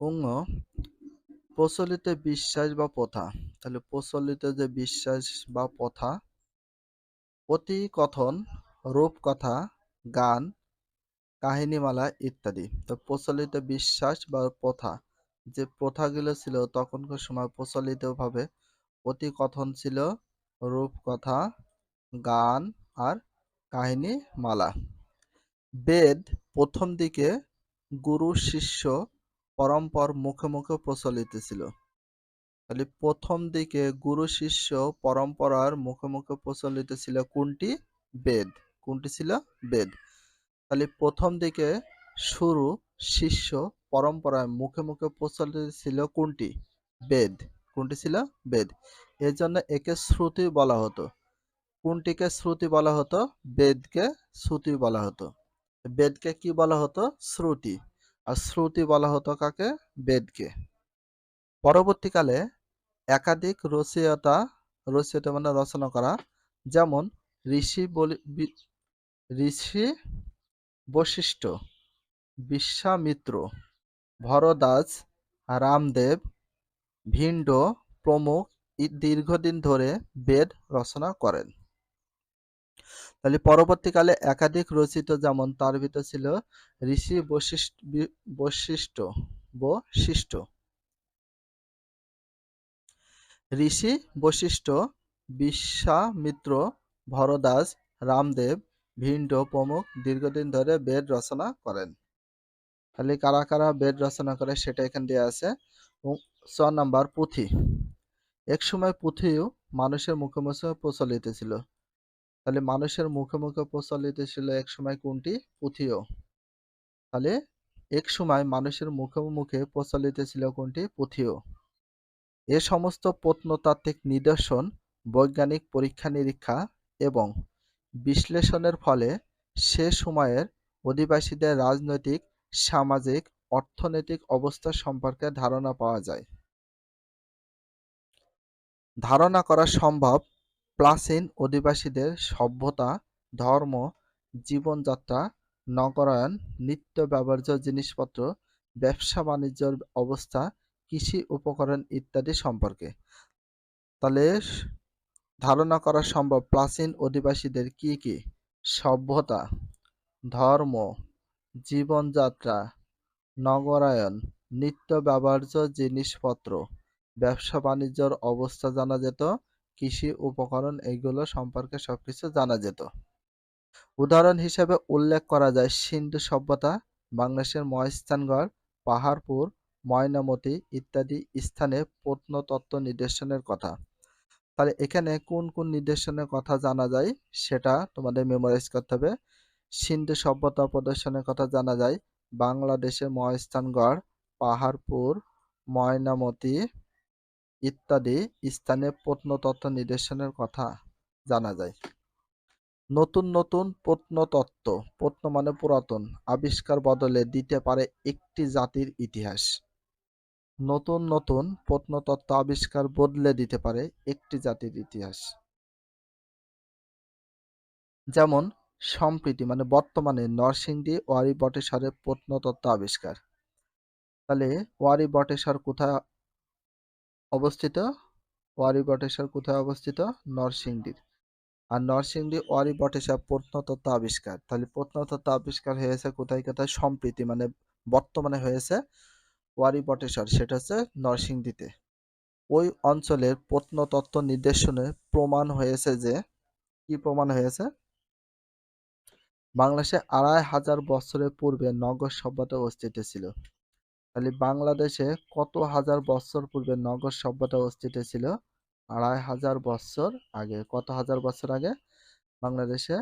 অঙ্গ প্রচলিত বিশ্বাস বা প্রথা। তাহলে প্রচলিত যে বিশ্বাস বা প্রথা কথন রূপকথা গান কাহিনীমালা ইত্যাদি। তো প্রচলিত বিশ্বাস বা প্রথা, যে প্রথাগুলো ছিল তখনকার সময় প্রচলিতভাবে কথন ছিল রূপকথা গান আর কাহিনী মালা। বেদ প্রথম দিকে গুরু, শিষ্য পরম্পর মুখে মুখে প্রচলিত ছিল তাহলে প্রথম দিকে গুরু শিষ্য পরম্পরার মুখে মুখে প্রচলিত ছিল কোনটি? বেদ। কোনটি ছিল? বেদ। তাহলে প্রথম দিকে শুরু শিষ্য পরম্পরায় মুখে মুখে প্রচলিত ছিল কোনটি? বেদ। কোনটি ছিল? বেদ। এর জন্য একে শ্রুতি বলা হতো। কোনটিকে শ্রুতি বলা হতো? বেদকে শ্রুতি বলা হতো। বেদকে কি বলা হতো? শ্রুতি। আর শ্রুতি বলা হতো কাকে? বেদকে। পরবর্তীকালে একাধিক রচয়িতা রচয়িতা মানে রচনা করা, যেমন ঋষি ঋষি বশিষ্ঠ, বিশ্বামিত্র, ভরদাস, রামদেব, ভিন্ড প্রমুখ দীর্ঘদিন ধরে বেদ রচনা করেন। তাহলে পরবর্তীকালে একাধিক রচিত যেমন তার ভিতর ছিল ঋষি বশিষ্ঠ বশিষ্ঠ ঋষি বশিষ্ঠ, বিশ্বামিত্র ভরদাস, রামদেব, ভিন্ড প্রমুখ দীর্ঘদিন ধরে বেদ রচনা করেন। তাহলে কারা কারা বেদ রচনা করে সেটা এখান দিয়ে আছে। ছ নাম্বার পুঁথি। এক সময় পুঁথিও মানুষের মুখে মুখে প্রচলিত ছিল। তাহলে মানুষের মুখে মুখে প্রচলিত ছিল এক সময় কোনটি? পুঁথিও। তাহলে এক সময় মানুষের মুখে মুখে প্রচলিত ছিল কোনটি? পুঁথিও। এ সমস্ত প্রত্নতাত্ত্বিক নিদর্শন, বৈজ্ঞানিক পরীক্ষা নিরীক্ষা এবং বিশ্লেষণের ফলে সে সময়ের অধিবাসীদের রাজনৈতিক, সামাজিক, অর্থনৈতিক অবস্থা সম্পর্কে ধারণা পাওয়া যায়। ধারণা করা সম্ভব প্রাচীন অধিবাসীদের সভ্যতা, ধর্ম, জীবনযাত্রা, নগরায়ন, নিত্য ব্যবহার্য জিনিসপত্র, ব্যবসা বাণিজ্যর অবস্থা, কৃষি উপকরণ ইত্যাদি সম্পর্কে। তাহলে ধারণা করা সম্ভব, প্রাচীন অধিবাসীদের কি কি? সভ্যতা, ধর্ম, জীবনযাত্রা, নগরায়ন, নিত্য ব্যবহার্য জিনিসপত্র, ব্যবসা বাণিজ্যর অবস্থা জানা যেত। কৃষি উপকরণ এগুলো সম্পর্কে সবকিছু জানা যেত। উদাহরণ হিসেবে উল্লেখ করা যায়, সিন্ধু সভ্যতা, বাংলাদেশের মহাস্থানগড়, পাহাড়পুর, ময়নামতি ইত্যাদি স্থানে প্রত্নতত্ত্ব নিদর্শনের কথা। তাহলে এখানে কোন কোন নিদর্শনের কথা জানা যায় সেটা তোমাদের মেমোরাইজ করতে হবে। সিন্ধু সভ্যতা প্রদর্শনের কথা জানা যায়, বাংলাদেশের মহাস্থানগড়, পাহাড়পুর, ময়নামতি ইত্যাদি স্থানে প্রত্নতত্ত্ব নিদর্শনের কথা জানা যায়। নতুন নতুন প্রত্নতত্ত্ব, প্রত্ন মানে পুরাতন, আবিষ্কার বদলে দিতে পারে একটি জাতির ইতিহাস। নতুন নতুন প্রত্নতত্ত্ব আবিষ্কার বদলে দিতে পারে একটি জাতির ইতিহাস। যেমন, সম্প্রীতি মানে বর্তমানে নরসিংদী ওয়ারি বটেশ্বরের প্রত্নতত্ত্ব আবিষ্কার। তাহলে ওয়ারি বটেশ্বর কোথায় অবস্থিত ওয়ারি বটেশ্বর কোথায় অবস্থিত? নরসিংদীর। আর নরসিংদী ওয়ারি বটেশ্বর প্রত্নতত্ত্ব আবিষ্কার। তাহলে প্রত্নতত্ত্ব আবিষ্কার হয়েছে কোথায় কোথায়? সম্প্রীতি মানে বর্তমানে হয়েছে ওয়ারি বটেশ্বর সেটা হচ্ছে নরসিংদীতে। ওই অঞ্চলের প্রত্নতত্ত্ব নির্দেশনে প্রমাণ হয়েছে যে, কি প্রমাণ হয়েছে? বাংলাদেশে আড়াই হাজার বছরের পূর্বে নগর সভ্যতা অস্তিত্ব ছিল। তাহলে বাংলাদেশে কত হাজার বছর পূর্বে নগর সভ্যতা অস্তিত্ব ছিল? আড়াই হাজার বছর আগে। কত হাজার বছর আগে? বাংলাদেশে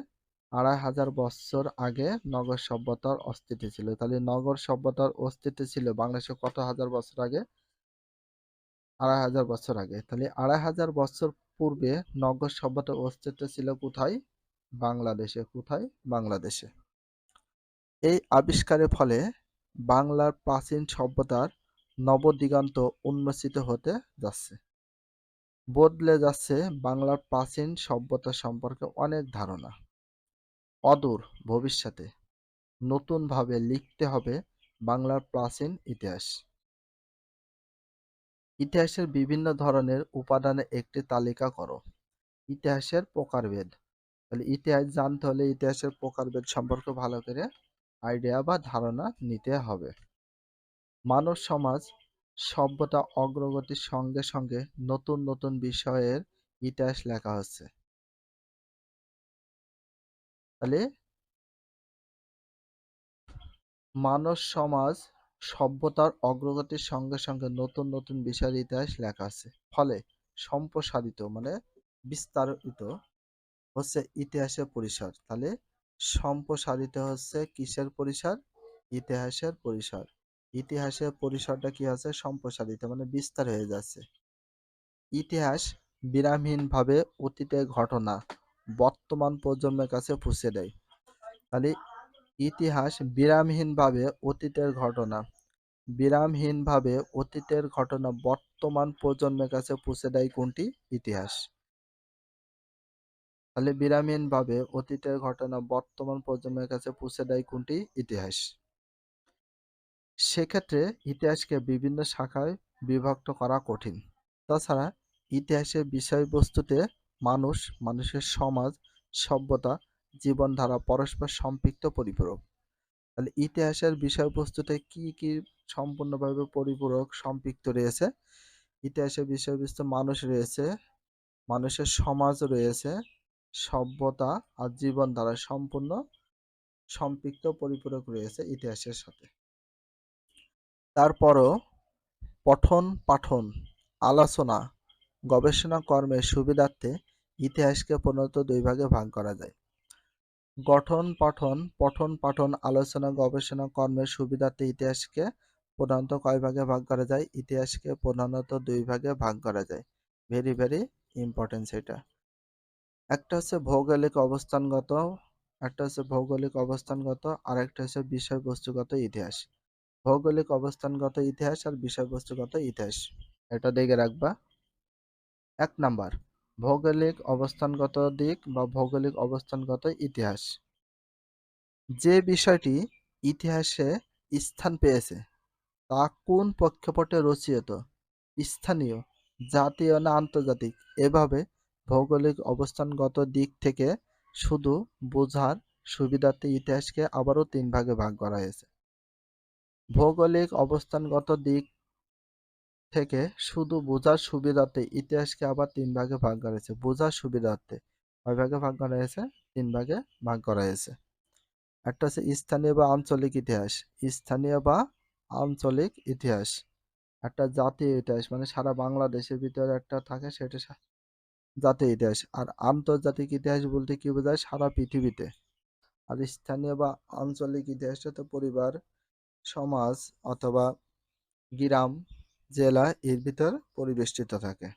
আড়াই হাজার বছর আগে নগর সভ্যতার অস্তিত্ব ছিল। তাহলে নগর সভ্যতার অস্তিত্ব ছিল বাংলাদেশে কত হাজার বছর আগে? আড়াই হাজার বছর আগে। তাহলে আড়াই হাজার বছর পূর্বে নগর সভ্যতার অস্তিত্ব ছিল কোথায়? বাংলাদেশে। কোথায়? বাংলাদেশে। এই আবিষ্কারের ফলে বাংলার প্রাচীন সভ্যতার নবদিগন্ত উন্মোচিত হতে যাচ্ছে। বদলে যাচ্ছে বাংলার প্রাচীন সভ্যতা সম্পর্কে অনেক ধারণা। অদূর ভবিষ্যতে নতুনভাবে লিখতে হবে বাংলার প্রাচীন ইতিহাস। ইতিহাসের বিভিন্ন ধরনের উপাদানের একটি তালিকা করো। ইতিহাসের প্রকারভেদ। তাহলে ইতিহাস জানতে হলে ইতিহাসের প্রকারভেদ সম্পর্কে ভালো করে আইডিয়া বা ধারণা নিতে হবে। মানব সমাজ সভ্যতা অগ্রগতির সঙ্গে সঙ্গে নতুন নতুন বিষয়ের ইতিহাস লেখা হচ্ছে। তাহলে মানব সমাজ সভ্যতার অগ্রগতির সঙ্গে সঙ্গে নতুন নতুন বিষয়ের ইতিহাস লেখা আছে। ফলে সম্প্রসারিত মানে বিস্তারিত হচ্ছে ইতিহাসের পরিসর। তাহলে সম্প্রসারিত হচ্ছে কিসের পরিসর? ইতিহাসের পরিসর। ইতিহাসের পরিসরটা কি আছে সম্প্রসারিত মানে বিস্তার হয়ে যাচ্ছে। ইতিহাস বিরামহীনভাবে অতীতের ঘটনা বর্তমান প্রজন্মের কাছে পৌঁছে দেয়। তাহলে ইতিহাস বিরামহীনভাবে অতীতের ঘটনা, বিরামহীনভাবে অতীতের ঘটনা বর্তমান প্রজন্মের কাছে পৌঁছে দেয় কোনটি? ইতিহাস। তাহলে বিরামহীনভাবে অতীতের ঘটনা বর্তমান প্রজন্মের কাছে পৌঁছে দেয় কোনটি? ইতিহাস। সেক্ষেত্রে ইতিহাসকে বিভিন্ন শাখায় বিভক্ত করা কঠিন। তাছাড়া ইতিহাসের বিষয়বস্তুতে মানুষ, মানুষের সমাজ, সভ্যতা, জীবনধারা পরস্পর সম্পৃক্ত পরিপূরক। তাহলে ইতিহাসের বিষয়বস্তুতে কি কি সম্পূর্ণভাবে পরিপূরক, সম্পৃক্ত রয়েছে? ইতিহাসের বিষয়বস্তু মানুষ রয়েছে, মানুষের সমাজ রয়েছে সভ্যতা আর জীবনধারা সম্পূর্ণ সম্পৃক্ত পরিপূরক রয়েছে ইতিহাসের সাথে। তারপরও পঠন পাঠন, আলোচনা, গবেষণা কর্মের সুবিধার্থে ইতিহাসকে প্রণত দুই ভাগে ভাগ করা যায়। গঠন পঠন পঠন পাঠন, আলোচনা, গবেষণা কর্মের সুবিধার্থে ইতিহাসকে প্রধানত কয় ভাগে ভাগ করা যায়? ইতিহাসকে প্রধানত দুই ভাগে ভাগ করা যায়। ভেরি ভেরি ইম্পর্টেন্স সেটা। একটা হচ্ছে ভৌগোলিক অবস্থানগত, একটা হচ্ছে ভৌগোলিক অবস্থানগত আর একটা হচ্ছে বিষয়বস্তুগত ইতিহাস। ভৌগোলিক অবস্থানগত ইতিহাস আর বিষয়বস্তুগত ইতিহাস। এটা দেখে রাখবা। এক নাম্বার, ভৌগোলিক অবস্থানগত দিক বা ভৌগোলিক অবস্থানগত ইতিহাস। যে বিষয়টি ইতিহাসে স্থান পেয়েছে, তা কোন প্রেক্ষাপটে রচিত? স্থানীয়, জাতীয় না আন্তর্জাতিক? এভাবে ভৌগোলিক অবস্থানগত দিক থেকে শুধু বোঝার সুবিধার্থে ইতিহাসকে আবারও তিন ভাগে ভাগ করা হয়েছে। ভৌগোলিক অবস্থানগত দিক থেকে শুধু বোঝার সুবিধার্থে ইতিহাসকে আবার তিন ভাগে ভাগ করা হয়েছে। বোঝার সুবিধার্থে কয় ভাগে ভাগ করা হয়েছে? তিন ভাগে ভাগ করা হয়েছে। একটা হচ্ছে স্থানীয় বা আঞ্চলিক ইতিহাস। স্থানীয় বা আঞ্চলিক ইতিহাস। একটা জাতীয় ইতিহাস মানে সারা বাংলাদেশের ভিতরে একটা থাকে, সেটা জাতীয় ইতিহাস আর আন্তর্জাতিক ইতিহাস বলতে কি বোঝায়? সারা পৃথিবীতে। আর স্থানীয় বা আঞ্চলিক ইতিহাসটা তো পরিবার, সমাজ অথবা গ্রাম, জেলা এর ভিতর পরিবেষ্টিত থাকে।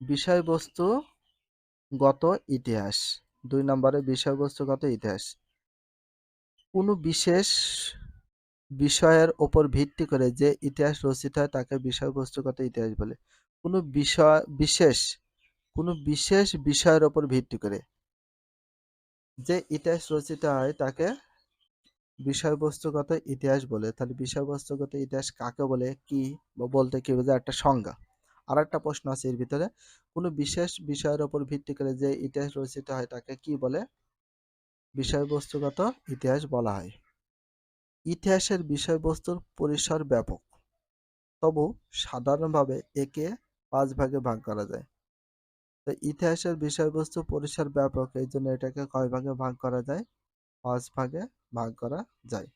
বিষয়বস্তু গত ইতিহাস। দুই নম্বরে বিষয়বস্তুগত ইতিহাস। কোনো বিশেষ বিষয়ের ওপর ভিত্তি করে যে ইতিহাস রচিত হয় তাকে বিষয়বস্তুগত ইতিহাস বলে। কোনো বিষয়, বিশেষ, কোনো বিশেষ বিষয়ের ওপর ভিত্তি করে যে ইতিহাস রচিত হয় তাকে বিষয়বস্তুগত ইতিহাস বলে। তাহলে বিষয়বস্তুগত ইতিহাস কাকে বলে, কি বা বলতে কি বোঝায়? একটা সংজ্ঞা। আর একটা প্রশ্ন আছে এর ভিতরে। কোনো বিশেষ বিষয়ের ওপর ভিত্তি করে যে ইতিহাস রচিত হয় তাকে কি বলে? বিষয়বস্তুগত ইতিহাস বলা হয়। ইতিহাসের বিষয়বস্তুর পরিসর ব্যাপক। তবু সাধারণভাবে একে পাঁচ ভাগে ভাগ করা যায়। তো ইতিহাসের বিষয়বস্তু পরিসর ব্যাপক, এই জন্য এটাকে কয় ভাগে ভাগ করা যায়? পাঁচ ভাগে ভাগ করা যায়।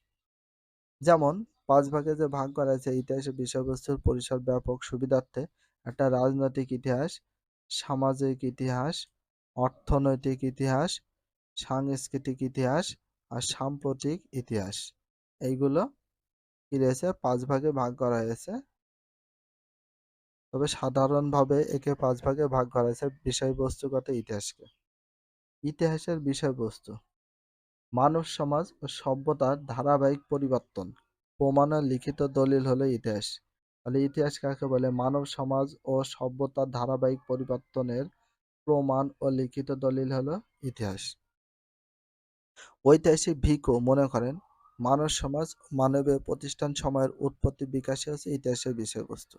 যেমন, পাঁচ ভাগে যে ভাগ করা আছে ইতিহাসের বিষয়বস্তুর পরিসর ব্যাপক সুবিধার্থে একটা রাজনৈতিক ইতিহাস, সামাজিক ইতিহাস, অর্থনৈতিক ইতিহাস, সাংস্কৃতিক ইতিহাস আর সাম্প্রতিক ইতিহাস। এইগুলো কি রয়েছে? পাঁচ ভাগে ভাগ করা হয়েছে। তবে সাধারণভাবে একে পাঁচ ভাগে ভাগ করা হয়েছে বিষয়বস্তুগত ইতিহাসকে। ইতিহাসের বিষয়বস্তু। মানব সমাজ ও সভ্যতার ধারাবাহিক পরিবর্তন। প্রমাণের লিখিত দলিল হলো ইতিহাস। তাহলে ইতিহাস কাকে বলে? মানব সমাজ ও সভ্যতার ধারাবাহিক পরিবর্তনের প্রমাণ ও লিখিত দলিল হলো ইতিহাস। ঐতিহাসিক ভিকো মনে করেন, মানব সমাজ মানবীয় প্রতিষ্ঠান সময়ের উৎপত্তি বিকাশে হচ্ছে ইতিহাসের বিষয়বস্তু।